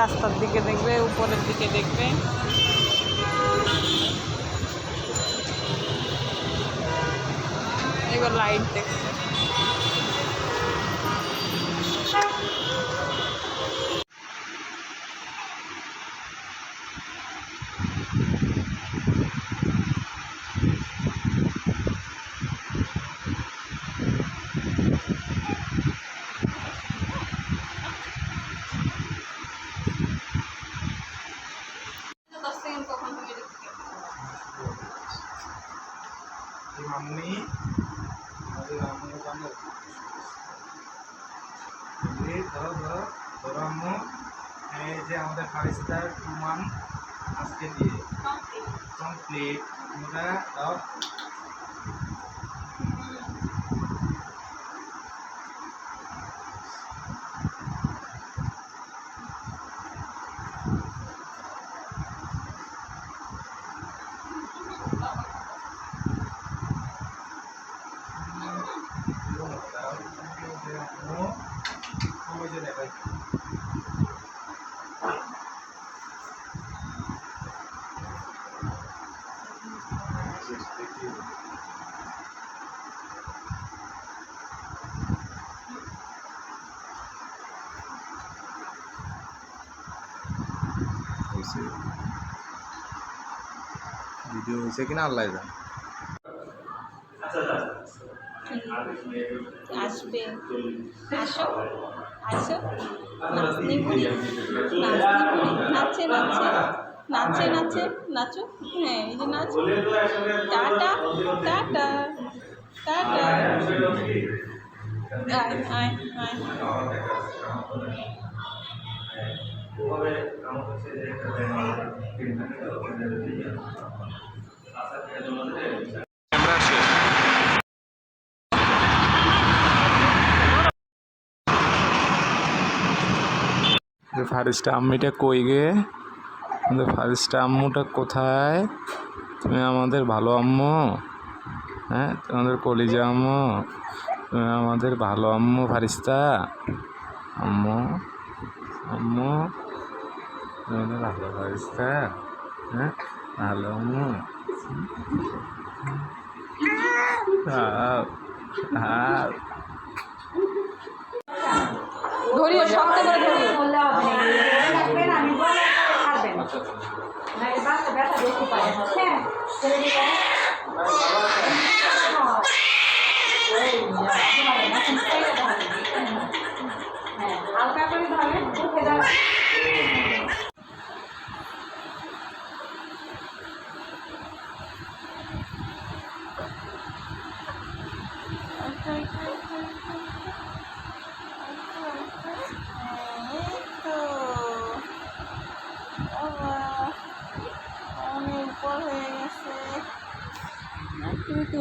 রাস্তার দিকে দেখবে উপরের দিকে দেখবে। এবার লাইট দেখবে এই মামুনি আমাদের আম্মু কামড় এই ধরো ধরো ধরো আম্মু এই যে আমাদের ফারিস্তার প্রমাণ আজকে দিয়ে। কমপ্লিট আমরা দাও দাও এই যে আম্মু ওই যে দেখাই হয়েছে ভিডিও হয়েছে কিনা আল্লাহ জানে। আসবে। আসো। আসো নাচনি বুড়ি নাচনি বুড়ি নাচে নাচে নাচে। নাচে নাচো হ্যাঁ এই যে নাচ। Tata tata tata. আয় আয় আয়। ক্যামেরা যে ফারিস্টা আম্মিটা কই গে? আমাদের ফারিস্টা আম্মুটা কোথায়? তুমি আমাদের ভালো আম্মু হ্যাঁ? তোমাদের কলিজা আম্মু তুমি আমাদের ভালো আম্মু ফারিস্তা। আম্মু আম্মু তোমাদের ভালো ফারিস্তা হ্যাঁ? ভালো আম্মু। হাও হাও ধরিও শক্ত করে ধরিও ব্যথা বেশি পায়। হ্যাঁ হ্যাঁ হালকা করে ধরেন উঠে যাবে উপর হয়ে গেছে কি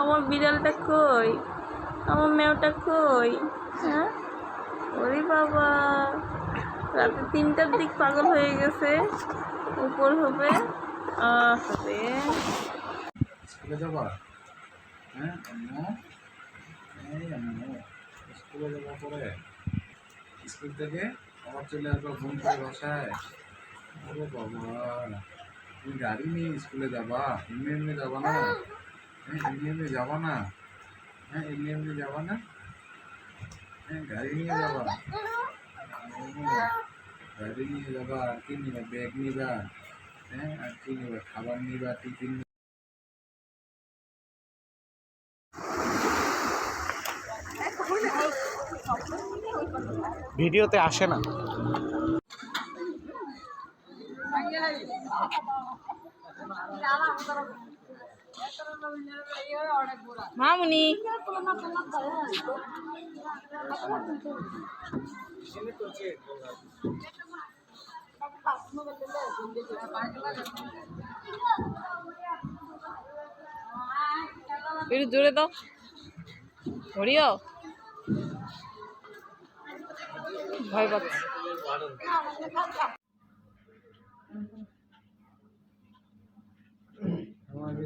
আমার বিড়ালটা কই? আমার মেয়েটা কই? হ্যাঁ? ওরে বাবা। রাতে তিনটার দিক পাগল হয়ে গেছে। উপর হবে। আরে স্কুলে যাবা? হ্যাঁ স্কুলে যাওয়ার পরে? স্কুল থেকে আবার চলে আসব ঘুম করে বসায়? ওরে বাবা তুমি গাড়ি নিয়ে স্কুলে যাবা? এমনি এমনি যাবা না? হ্যাঁ এমনি এমনি যাবা না? হ্যাঁ এমনি এমনি যাবা না? হ্যাঁ গাড়ি নিয়ে যাবা? ও, গাড়ি নিয়ে যাবা আর কি নিবা? ব্যাগ নিবা? হ্যাঁ আর কি নিবা? খাবার নিবা টিফিন ভিডিওতে আসে না। মামুনি। একটু জোরে দাও। ধরিও। ভয় পাচ্ছে।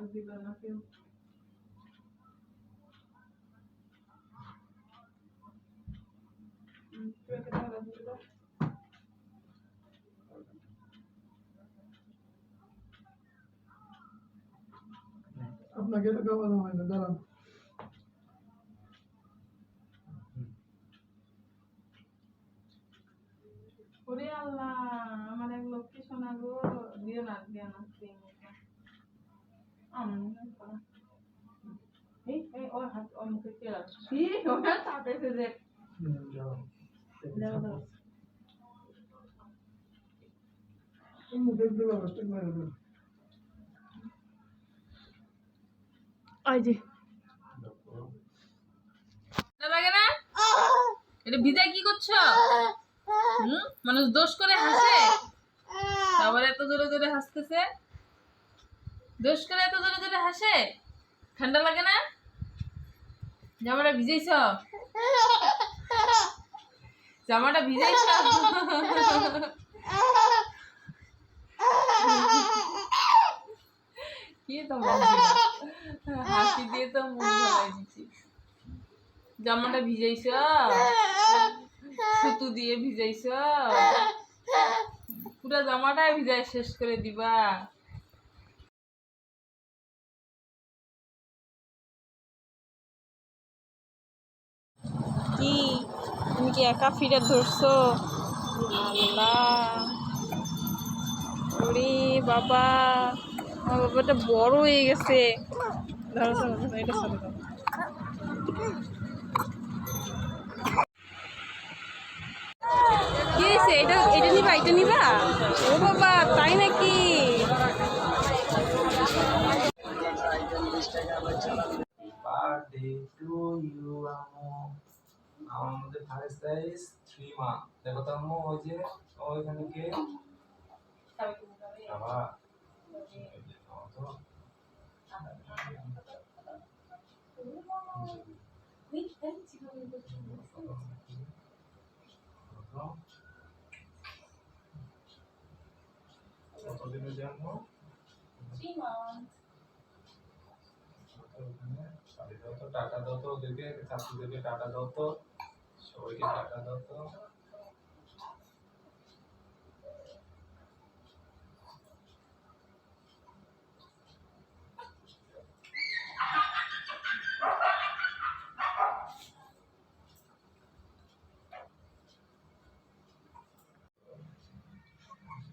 আর দিবে না কেউ হুম, তুই একটা টাকা দিয়ে দাও। আপনাকে তো খাওয়ানো হয় না দাঁড়ান ওরে আল্লাহ আমার এক লক্ষ্মী সোনা গো দিও না দিও না দিও না। আম, করা। এই এই ওর হাত ওর মুখে তেল আছে ছি, ওটা চাপেছে যে হুম, যাও। দাও দাও মুখে একটু ব্যবস্থা করে দেবেন ওই যে লাগে না? এটা ভিজায় কি করছ? হুম মানুষ দোষ করে হাসে। আবার এত জোরে জোরে হাসতেছে। দোষ করে এত জোরে জোরে হাসে? ঠান্ডা লাগে না? জামাটা ভিজাইছ? জামাটা ভিজাইছ? কি তো হাসি দিয়ে তো জামাটা ভিজাইছ? সুতু দিয়ে ভিজাইছ? পুরা জামাটাই ভিজাই শেষ করে দিবা। কি? তুমি কি একা ফিরে ধরছো? ওরে বাবা। আমার বাবাটা বড় হয়ে গেছে। এটা কি এটা এটা নিবা এটা নিবা? ও বাবা, তাই নাকি birthday to you আমু আমার সাইজ থ্রি মা দেখো তো আম্মু ওই যে ওইখানে কে বাবা জন্ম টাকা দাও তো ওদেরকে চাষিদেরকে টাকা দাও তো সবাইকে টাকা দাও তো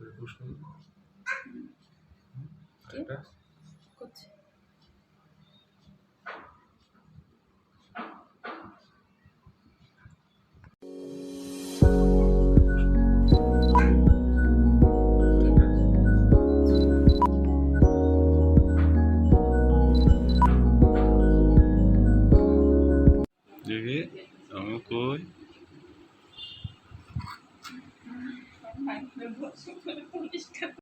এটা